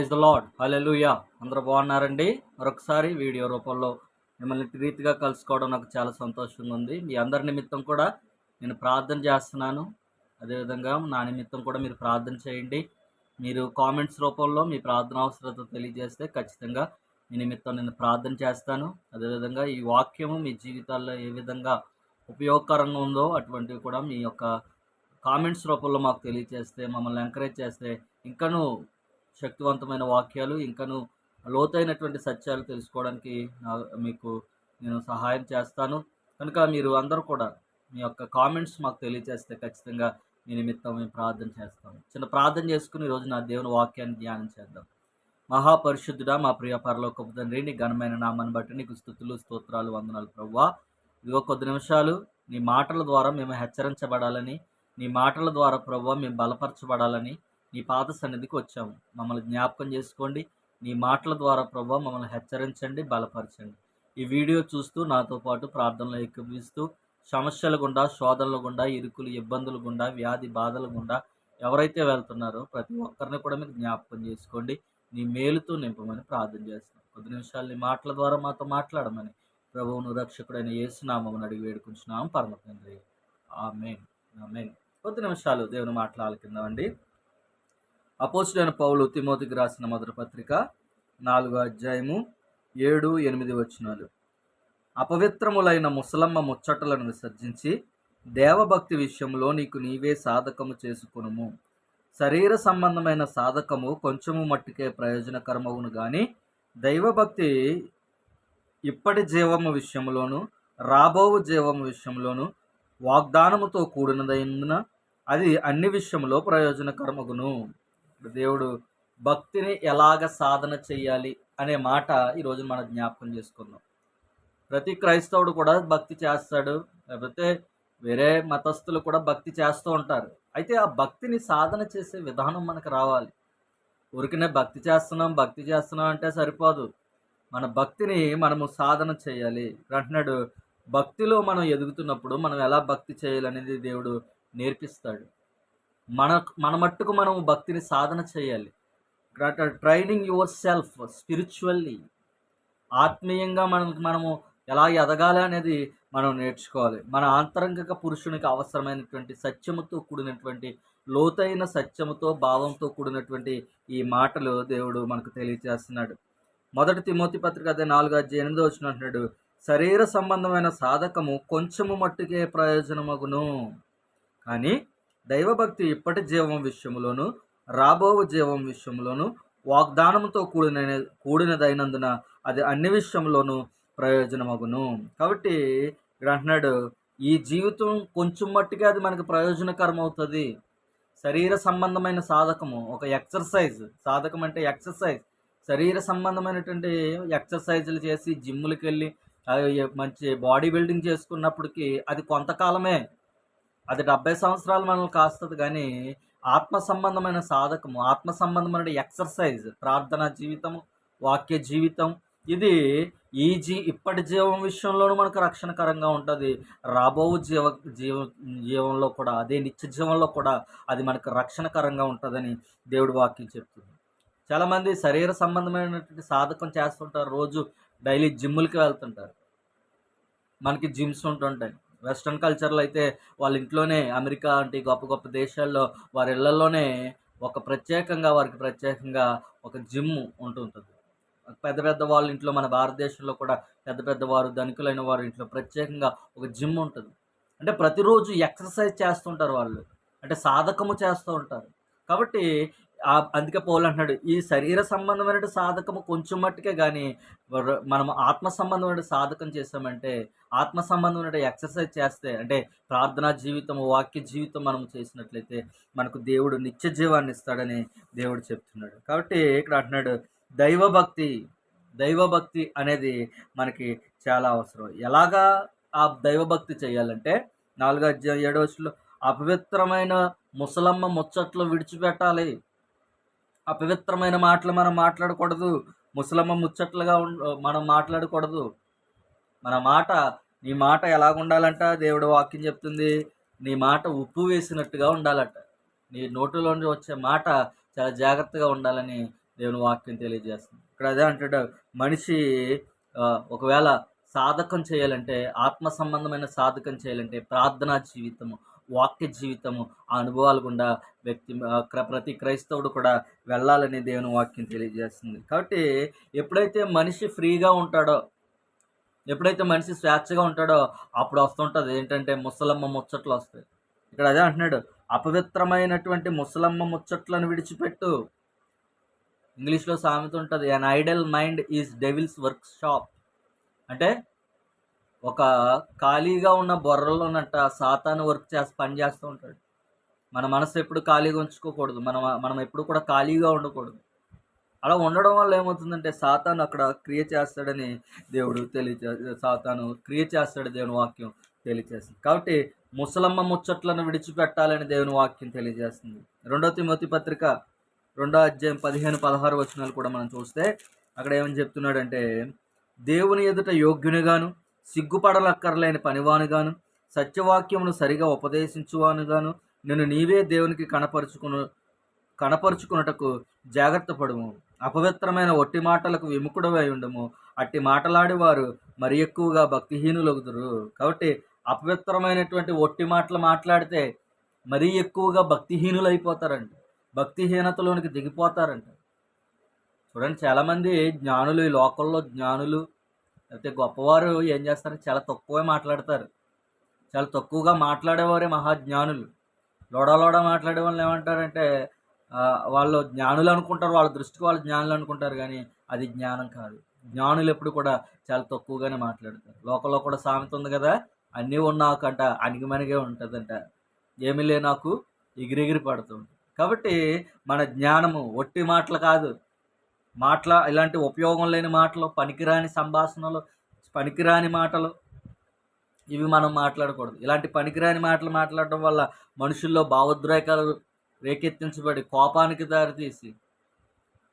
Praise the Lord hallelujah అందరూ బాగున్నారండి? మరొకసారి వీడియో రూపంలో మిమ్మల్ని ప్రీతిగా రీతిగా కలుసుకోవడం నాకు చాలా సంతోషంగా ఉంది. మీ అందరి నిమిత్తం కూడా నేను ప్రార్థన చేస్తున్నాను. అదేవిధంగా నా నిమిత్తం కూడా మీరు ప్రార్థన చేయండి. మీరు కామెంట్స్ రూపంలో మీ ప్రార్థన అవసరత తెలియజేస్తే ఖచ్చితంగా మీ నిమిత్తం నేను ప్రార్థన చేస్తాను. అదేవిధంగా ఈ వాక్యము మీ జీవితాల్లో ఏ విధంగా ఉపయోగకరంగా ఉందో అటువంటివి కూడా మీ యొక్క కామెంట్స్ రూపంలో మాకు తెలియజేస్తే మమ్మల్ని ఎంకరేజ్ చేస్తే ఇంకనూ శక్తివంతమైన వాక్యాలు ఇంకను లోతైనటువంటి సత్యాలు తెలుసుకోవడానికి నా మీకు నేను సహాయం చేస్తాను. కనుక మీరు అందరూ కూడా మీ యొక్క కామెంట్స్ మాకు తెలియజేస్తే ఖచ్చితంగా మీ నిమిత్తం మేము ప్రార్థన చేస్తాం చిన్న ప్రార్థన చేసుకుని ఈరోజు నా దేవుని వాక్యాన్ని ధ్యానం చేద్దాం. మహాపరిశుద్ధుడా మా ప్రియ పరలోకపు తండ్రి నీ ఘనమైన నామాన్ని బట్టి నీకు స్థుతులు స్తోత్రాలు వందనాలు ప్రవ్వా. ఇదిగో కొద్ది నిమిషాలు నీ మాటల ద్వారా మేము హెచ్చరించబడాలని నీ మాటల ద్వారా ప్రవ్వా మేము బలపరచబడాలని నీ పాద సన్నిధికి వచ్చాము. మమ్మల్ని జ్ఞాపకం చేసుకోండి. నీ మాటల ద్వారా ప్రభావ మమ్మల్ని హెచ్చరించండి బలపరచండి. ఈ వీడియో చూస్తూ నాతో పాటు ప్రార్థనలో ఎక్కువిస్తూ సమస్యల గుండా శోధనల గుండా ఇరుకులు ఇబ్బందుల గుండా వ్యాధి బాధల గుండా ఎవరైతే వెళ్తున్నారో ప్రతి ఒక్కరిని కూడా మీకు జ్ఞాపకం చేసుకోండి. నీ మేలుతో నింపమని ప్రార్థన చేస్తాం కొద్ది నిమిషాలు నీ మాటల ద్వారా మాతో మాట్లాడమని ప్రభువును రక్షకుడైన యేసునామని అడిగి వేడుకుంటున్నాం పరమ తండ్రి ఆమెన్. ఆమెన్. కొద్ది నిమిషాలు దేవుని మాట్లాడుకుందామండి అపోజిడైన పౌలు తిమోతికి రాసిన మొదటి పత్రిక నాలుగో అధ్యాయము ఏడు ఎనిమిది వచ్చినాలు అపవిత్రములైన ముసలమ్మ ముచ్చటలను విసర్జించి దేవభక్తి విషయంలో నీకు నీవే సాధకము చేసుకునుము. శరీర సంబంధమైన సాధకము కొంచెము మట్టుకే ప్రయోజనకరమవును కానీ దైవభక్తి ఇప్పటి జీవము విషయంలోను రాబోవు జీవము విషయంలోను వాగ్దానముతో కూడినదైన అది అన్ని విషయంలో ప్రయోజనకరమగును. ఇప్పుడు దేవుడు భక్తిని ఎలాగ సాధన చేయాలి అనే మాట ఈరోజు మనం జ్ఞాపకం చేసుకుందాం. ప్రతి క్రైస్తవుడు కూడా భక్తి చేస్తాడు లేకపోతే వేరే మతస్థులు కూడా భక్తి చేస్తూ ఉంటారు. అయితే ఆ భక్తిని సాధన చేసే విధానం మనకు రావాలి. ఊరికనే భక్తి చేస్తున్నాం భక్తి చేస్తున్నాం అంటే సరిపోదు. మన భక్తిని మనము సాధన చేయాలి. అంటున్నాడు భక్తిలో మనం ఎదుగుతున్నప్పుడు మనం ఎలా భక్తి చేయాలనేది దేవుడు నేర్పిస్తాడు. మన మన మట్టుకు మనం భక్తిని సాధన చేయాలి. Training yourself spiritually. ఆత్మీయంగా మనకు మనము ఎలా ఎదగాలి అనేది మనం నేర్చుకోవాలి. మన ఆంతరంగిక పురుషునికి అవసరమైనటువంటి సత్యముతో కూడినటువంటి లోతైన సత్యముతో భావంతో కూడినటువంటి ఈ మాటలు దేవుడు మనకు తెలియజేస్తున్నాడు మొదటి తిమోతి పత్రిక అదే నాలుగు అధ్యాయ ఎనిమిదో వచ్చిన అంటున్నాడు శరీర సంబంధమైన సాధకము కొంచెము మట్టుకే ప్రయోజనమగును. కానీ దైవభక్తి ఇప్పటి జీవం విషయంలోను రాబో జీవం విషయంలోను వాగ్దానంతో కూడిన కూడినదైనందున అది అన్ని విషయంలోనూ ప్రయోజనమగును. కాబట్టి ఇక్కడ అంటున్నాడు ఈ జీవితం కొంచెం మట్టుకే అది మనకు ప్రయోజనకరం అవుతుంది శరీర సంబంధమైన సాధకము ఒక ఎక్సర్సైజ్ సాధకం అంటే ఎక్సర్సైజ్. శరీర సంబంధమైనటువంటి ఎక్సర్సైజులు చేసి జిమ్ములకి వెళ్ళి మంచి బాడీ బిల్డింగ్ చేసుకున్నప్పటికీ అది కొంతకాలమే అది డెబ్బై సంవత్సరాలు మనల్ని కాస్తుంది కానీ ఆత్మ సంబంధమైన సాధకము ఆత్మ సంబంధమైన ఎక్సర్సైజ్ ప్రార్థన జీవితం వాక్య జీవితం ఇది ఈ జీ ఇప్పటి జీవం విషయంలోనూ మనకు రక్షణకరంగా ఉంటుంది. రాబో జీవ జీవ జీవంలో కూడా అదే నిత్య జీవంలో కూడా అది మనకు రక్షణకరంగా ఉంటుందని దేవుడి వాక్యం చెప్తుంది. చాలామంది శరీర సంబంధమైనటువంటి సాధకం చేస్తుంటారు రోజు డైలీ జిమ్ములకి వెళ్తుంటారు. మనకి జిమ్స్ ఉంటుంటాయి. వెస్ట్రన్ కల్చర్లో అయితే వాళ్ళ ఇంట్లోనే అమెరికా అంటే గొప్ప గొప్ప దేశాల్లో వారి ఇళ్ళలోనే ఒక ప్రత్యేకంగా వారికి ప్రత్యేకంగా ఒక జిమ్ ఉంటుంటుంది. పెద్ద పెద్ద వాళ్ళ ఇంట్లో మన భారతదేశంలో కూడా పెద్ద పెద్ద వారు ధనికులైన వారి ఇంట్లో ప్రత్యేకంగా ఒక జిమ్ ఉంటుంది. అంటే ప్రతిరోజు ఎక్సర్సైజ్ చేస్తుంటారు వాళ్ళు. అంటే సాధకము చేస్తూ ఉంటారు. కాబట్టి అందుకే పౌలు అంటున్నాడు ఈ శరీర సంబంధమైన సాధకము కొంచెం మట్టుకే కానీ మనం ఆత్మ సంబంధమైన సాధకం చేస్తామంటే ఆత్మ సంబంధమైన ఎక్సర్సైజ్ చేస్తే అంటే ప్రార్థనా జీవితం వాక్య జీవితం మనం చేసినట్లయితే మనకు దేవుడు నిత్య జీవాన్ని ఇస్తాడని దేవుడు చెప్తున్నాడు. కాబట్టి ఇక్కడ అంటున్నాడు దైవభక్తి దైవభక్తి అనేది మనకి చాలా అవసరం. ఎలాగా ఆ దైవభక్తి చేయాలంటే నాలుగో అధ్యాయం ఏడో వచ్చులో అపవిత్రమైన ముసలమ్మ ముచ్చట్లు విడిచిపెట్టాలి. అపవిత్రమైన మాటలు మనం మాట్లాడకూడదు. ముసలమ్మ ముచ్చట్లుగా మనం మాట్లాడకూడదు. మన మాట నీ మాట ఎలాగ ఉండాలంట దేవుడు వాక్యం చెప్తుంది. నీ మాట ఉప్పు వేసినట్టుగా ఉండాలట. నీ నోటిలోంచి వచ్చే మాట చాలా జాగ్రత్తగా ఉండాలని దేవుని వాక్యం తెలియజేస్తుంది. ఇక్కడ అదే అంటాడు మనిషి ఒకవేళ సాధకం చేయాలంటే ఆత్మ సంబంధమైన సాధకం చేయాలంటే ప్రార్థనా జీవితము వాక్య జీవితము ఆ అనుభవాల గుండా వ్యక్తి ప్రతి క్రైస్తవుడు కూడా వెళ్ళాలని దేవుని వాక్యం తెలియజేస్తుంది. కాబట్టి ఎప్పుడైతే మనిషి ఫ్రీగా ఉంటాడో ఎప్పుడైతే మనిషి స్వేచ్ఛగా ఉంటాడో అప్పుడు వస్తుంటుంది ఏంటంటే ముసలమ్మ ముచ్చట్లు వస్తాయి. ఇక్కడ అదే అంటున్నాడు అపవిత్రమైనటువంటి ముసలమ్మ ముచ్చట్లను విడిచిపెట్టు. ఇంగ్లీష్లో సామెత ఉంటుంది an idle mind is devil's workshop అంటే ఒక ఖాళీగా ఉన్న బొర్రలోనట్ట సాతాను వర్క్ చేసి పని చేస్తూ ఉంటాడు. మన మనసు ఎప్పుడు ఖాళీగా ఉంచుకోకూడదు. మనం మనం ఎప్పుడు కూడా ఖాళీగా ఉండకూడదు. అలా ఉండడం వల్ల ఏమవుతుందంటే సాతాను అక్కడ క్రియ చేస్తాడని దేవుడు తెలియజే సాతాను క్రియ చేస్తాడు దేవుని వాక్యం తెలియజేస్తుంది కాబట్టి ముసలమ్మ ముచ్చట్లను విడిచిపెట్టాలని దేవుని వాక్యం తెలియజేస్తుంది రెండో తిమోతి పత్రిక రెండో అధ్యాయం పదిహేను పదహారు వచనాలు కూడా మనం చూస్తే అక్కడ ఏమని చెప్తున్నాడంటే దేవుని ఎదుట యోగ్యునిగాను సిగ్గుపడలక్కర్లేని పనివానుగాను సత్యవాక్యమును సరిగా ఉపదేశించువానుగాను నేను నీవే దేవునికి కనపరుచుకును కనపరుచుకున్నటకు జాగ్రత్త పడుము. అపవిత్రమైన ఒట్టి మాటలకు విముఖుడవై ఉండము. అట్టి మాటలాడి వారు మరి ఎక్కువగా భక్తిహీనులగుదురు. కాబట్టి అపవిత్రమైనటువంటి ఒట్టి మాటలు మాట్లాడితే మరీ ఎక్కువగా భక్తిహీనులు భక్తిహీనతలోనికి దిగిపోతారంట. చూడండి చాలామంది జ్ఞానులు ఈ లోకల్లో జ్ఞానులు లేకపోతే గొప్పవారు ఏం చేస్తారు? చాలా తక్కువే మాట్లాడతారు. చాలా తక్కువగా మాట్లాడేవారే మహాజ్ఞానులు. లోడలోడ మాట్లాడే వాళ్ళు ఏమంటారంటే వాళ్ళు జ్ఞానులు అనుకుంటారు వాళ్ళ దృష్టికి వాళ్ళు జ్ఞానులు అనుకుంటారు కానీ అది జ్ఞానం కాదు. జ్ఞానులు ఎప్పుడు కూడా చాలా తక్కువగానే మాట్లాడతారు. లోకంలో కూడా సామెత ఉంది కదా అన్నీ ఉన్నాకంట అణిగిమణిగే ఉంటుందంట. ఏమీ లే నాకు ఎగిరెగిరి పడుతుంది. కాబట్టి మన జ్ఞానము ఒట్టి మాటలు కాదు. మాటల ఇలాంటి ఉపయోగం లేని మాటలు పనికిరాని సంభాషణలు పనికిరాని మాటలు ఇవి మనం మాట్లాడకూడదు. ఇలాంటి పనికిరాని మాటలు మాట్లాడడం వల్ల మనుషుల్లో భావోద్రేకాలు రేకెత్తించబడి కోపానికి దారితీసి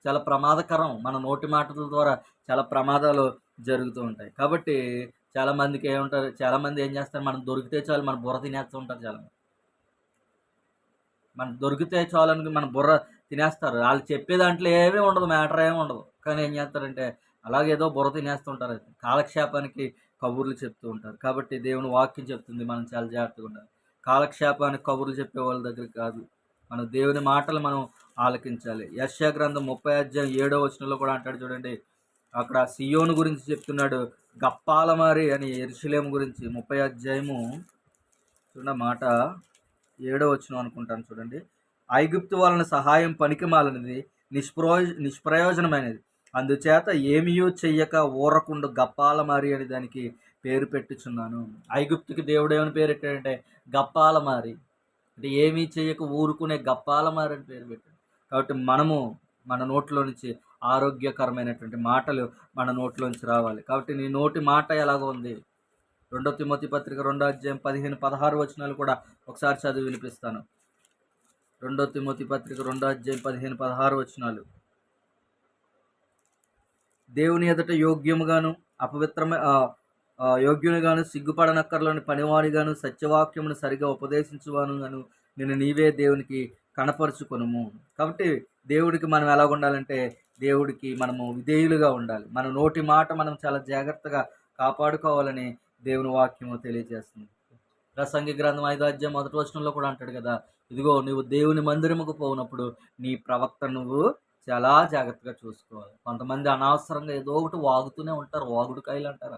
చాలా ప్రమాదకరం. మన నోటి మాటల ద్వారా చాలా ప్రమాదాలు జరుగుతూ ఉంటాయి. కాబట్టి చాలా మందికి ఏముంటారు? చాలామంది ఏం చేస్తారు? మనం దొరికితే చాలు మన బుర్ర తినేస్తూ ఉంటారు చాలామంది మనం దొరికితే చాలు అని మన బుర్ర తినేస్తారు. వాళ్ళు చెప్పే దాంట్లో ఏమీ ఉండదు మ్యాటర్ ఏమీ ఉండదు. కానీ ఏం చేస్తారంటే అలాగే ఏదో బుర్ర తినేస్తుంటారు. అది కాలక్షేపానికి కబుర్లు చెప్తూ ఉంటారు. కాబట్టి దేవుని వాక్యం చెప్తుంది. మనం చాలా జాగ్రత్తగా ఉండాలి. కాలక్షేపానికి కబుర్లు చెప్పే వాళ్ళ దగ్గర కాదు. మనం దేవుని మాటలు మనం ఆలకించాలి. యశ్యా గ్రంథం ముప్పై అధ్యాయం ఏడో వచనంలో కూడా అంటాడు చూడండి. అక్కడ సియోను గురించి చెప్తున్నాడు. గప్పాలమారి అని ఎరుసలేం గురించి ముప్పై అధ్యాయము చూడండి మాట ఏడో వచనం అనుకుంటాను చూడండి. ఐగుప్తు వలన సహాయం పనికిమాలనిది నిష్ప్రయోజ నిష్ప్రయోజనమైనది. అందుచేత ఏమీయూ చెయ్యక ఊరకుండు గప్పాలమారి అని దానికి పేరు పెట్టుచున్నాను. ఐగుప్తుకి దేవుడు ఏమని పేరు పెట్టాడంటే గప్పాలమారి. అంటే ఏమీ చెయ్యక ఊరుకునే గప్పాల మారి అని పేరు పెట్టాడు. కాబట్టి మనము మన నోట్లో నుంచి ఆరోగ్యకరమైనటువంటి మాటలు మన నోట్లోంచి రావాలి. కాబట్టి నీ నోటి మాట ఎలాగ ఉంది? రెండో తిమ్మతి పత్రిక రెండో అధ్యాయం పదిహేను పదహారు వచనాలు కూడా ఒకసారి చదివి వినిపిస్తాను. రెండో తిమోతి పత్రిక రెండో అధ్యాయం పదిహేను పదహారు వచనాలు. దేవుని ఎదుట యోగ్యముగాను అపవిత్రమే యోగ్యునిగాను సిగ్గుపడనక్కర్లోని పనివానిగాను సత్యవాక్యమును సరిగా ఉపదేశించువాను గాను నేను నీవే దేవునికి కనపరుచుకొనుము. కాబట్టి దేవుడికి మనం ఎలా ఉండాలంటే దేవుడికి మనము విధేయులుగా ఉండాలి. మన నోటి మాట మనం చాలా జాగ్రత్తగా కాపాడుకోవాలని దేవుని వాక్యము తెలియజేస్తుంది. ప్రసంగి గ్రంథం ఐదో అధ్యాయం మొదటి వచనంలో కూడా అంటాడు కదా ఇదిగో నువ్వు దేవుని మందిరముకు పోనప్పుడు నీ ప్రవక్త నువ్వు చాలా జాగ్రత్తగా చూసుకోవాలి. కొంతమంది అనవసరంగా ఏదో ఒకటి వాగుతూనే ఉంటారు వాగుడు కాయలు అంటారు.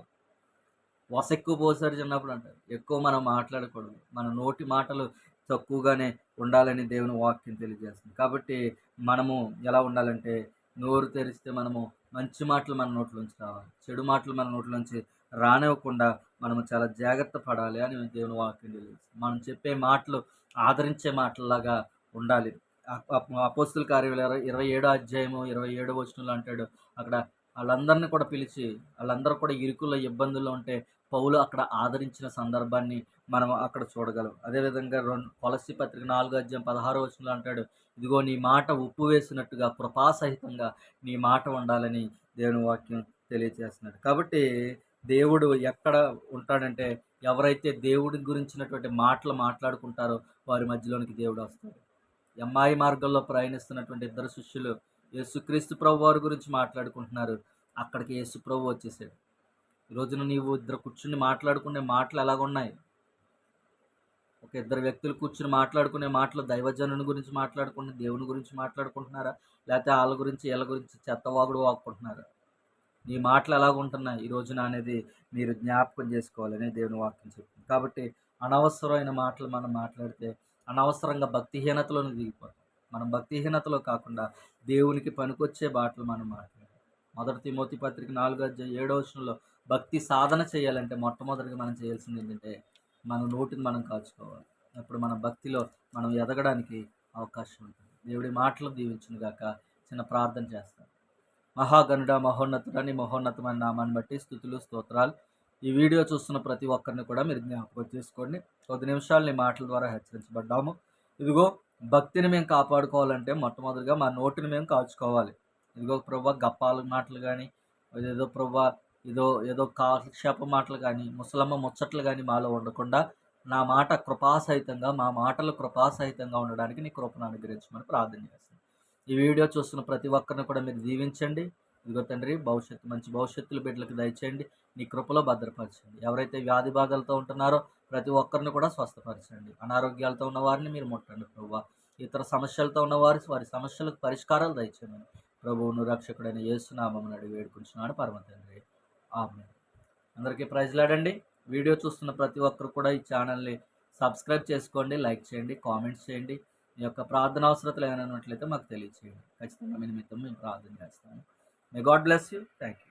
వస ఎక్కువ పోసారు చిన్నప్పుడు అంటారు. ఎక్కువ మనం మాట్లాడకూడదు. మన నోటి మాటలు తక్కువగానే ఉండాలని దేవుని వాక్యం తెలియజేస్తుంది. కాబట్టి మనము ఎలా ఉండాలంటే నోరు తెరిస్తే మనము మంచి మాటలు మన నోట్లోంచి రావాలి. చెడు మాటలు మన నోట్లోంచి రానివ్వకుండా మనము చాలా జాగ్రత్త పడాలి అని దేవుని వాక్యం తెలియజేస్తుంది. మనం చెప్పే మాటలు ఆదరించే మాటలాగా ఉండాలి. అపోస్తుల కార్యాలు ఇరవై ఇరవై ఏడో అధ్యాయము ఇరవై ఏడో వచనంలో అంటాడు అక్కడ వాళ్ళందరినీ కూడా పిలిచి వాళ్ళందరూ కూడా ఇరుకుల్లో ఇబ్బందుల్లో ఉంటే పౌలు అక్కడ ఆదరించిన సందర్భాన్ని మనం అక్కడ చూడగలం. అదేవిధంగా రెండు కొలసి పత్రిక నాలుగో అధ్యాయం పదహారో వచనంలో అంటాడు ఇదిగో నీ మాట ఉప్పు వేసినట్టుగా కృపాసహితంగా నీ మాట ఉండాలని దేవుని వాక్యం తెలియజేస్తున్నాడు. కాబట్టి దేవుడు ఎక్కడ ఉంటాడంటే ఎవరైతే దేవుడి గురించినటువంటి మాటలు మాట్లాడుకుంటారో వారి మధ్యలోనికి దేవుడు వస్తాడు. ఎమ్మాయి మార్గంలో ప్రయాణిస్తున్నటువంటి ఇద్దరు శిష్యులు యేసుక్రీస్తు ప్రభు వారి గురించి మాట్లాడుకుంటున్నారు. అక్కడికి యేసు ప్రభు వచ్చేసాడు. ఈ రోజున నీవు ఇద్దరు కూర్చుని మాట్లాడుకునే మాటలు ఎలాగున్నాయి? ఒక ఇద్దరు వ్యక్తులు కూర్చుని మాట్లాడుకునే మాటలు దైవజనుని గురించి మాట్లాడుకుని దేవుని గురించి మాట్లాడుకుంటున్నారా? లేకపోతే వాళ్ళ గురించి వీళ్ళ గురించి చెత్తవాగుడు వాక్కుంటున్నారా? నీ మాటలు ఎలాగుంటున్నాయి? ఈ రోజున అనేది మీరు జ్ఞాపకం చేసుకోవాలని దేవుని వాక్యం చెప్తుంది. కాబట్టి అనవసరమైన మాటలు మనం మాట్లాడితే అనవసరంగా భక్తిహీనతలోనే దిగిపోతాం. మనం భక్తిహీనతలో కాకుండా దేవునికి పనికొచ్చే మాటలు మనం మాట్లాడాలి. మొదటి తిమోతి పత్రిక నాలుగో అధ్యాయం ఏడో వచనంలో భక్తి సాధన చేయాలంటే మొట్టమొదటిగా మనం చేయాల్సింది ఏంటంటే మన నోటిని మనం కాచుకోవాలి అప్పుడు మన భక్తిలో మనం ఎదగడానికి అవకాశం ఉంటుంది. దేవుడి మాటలు దీవించిన గాక చిన్న ప్రార్థన చేస్తాను మహాగనుడ మహోన్నతుడని మహోన్నతమైన నామాన్ని బట్టి స్థుతులు స్తోత్రాలు. ఈ వీడియో చూస్తున్న ప్రతి ఒక్కరిని కూడా మీరు జ్ఞాపకం చేసుకోండి. కొద్ది నిమిషాలు నీ మాటల ద్వారా హెచ్చరించబడ్డాము. ఇదిగో భక్తిని మేము కాపాడుకోవాలంటే మొట్టమొదటిగా మా నోటిని మేము కాచుకోవాలి. ఇదిగో ప్రభా గప్పాల మాటలు కానీ ఏదో ప్రభా ఏదో ఏదో కాలక్షేప మాటలు కానీ ముసలమ్మ ముచ్చట్లు కానీ మాలో ఉండకుండా నా మాట కృపాసహితంగా మా మాటలు కృపాసహితంగా ఉండడానికి నీ కృపను అనుగ్రహించమని ప్రార్థన చేస్తాను ఈ వీడియో చూస్తున్న ప్రతి ఒక్కరిని కూడా మీరు దీవించండి. ఇదిగో తండ్రి భవిష్యత్తు మంచి భవిష్యత్తులు బిడ్డలకు దయచేయండి. నీ కృపలో భద్రపరచండి. ఎవరైతే వ్యాధి బాధలతో ఉంటున్నారో ప్రతి ఒక్కరిని కూడా స్వస్థపరచండి. అనారోగ్యాలతో ఉన్న వారిని మీరు ముట్టండి ప్రభు ఇతర సమస్యలతో ఉన్నవారు వారి సమస్యలకు పరిష్కారాలు దయచేయండి. ప్రభువును రక్షకుడైన యేసునామని అడిగి వేడుకుంటున్నాడు పరమ తండ్రి. ఆమె అందరికీ ప్రైజ్లాడండి వీడియో చూస్తున్న ప్రతి ఒక్కరు కూడా ఈ ఛానల్ని సబ్స్క్రైబ్ చేసుకోండి లైక్ చేయండి కామెంట్స్ చేయండి. మీ యొక్క ప్రార్థన అవసరతలు ఏమైనా ఉన్నట్లయితే మాకు తెలియచేయండి. ఖచ్చితంగా మీ నిమిత్తం మేము ప్రార్థన చేస్తాము. May God bless you thank you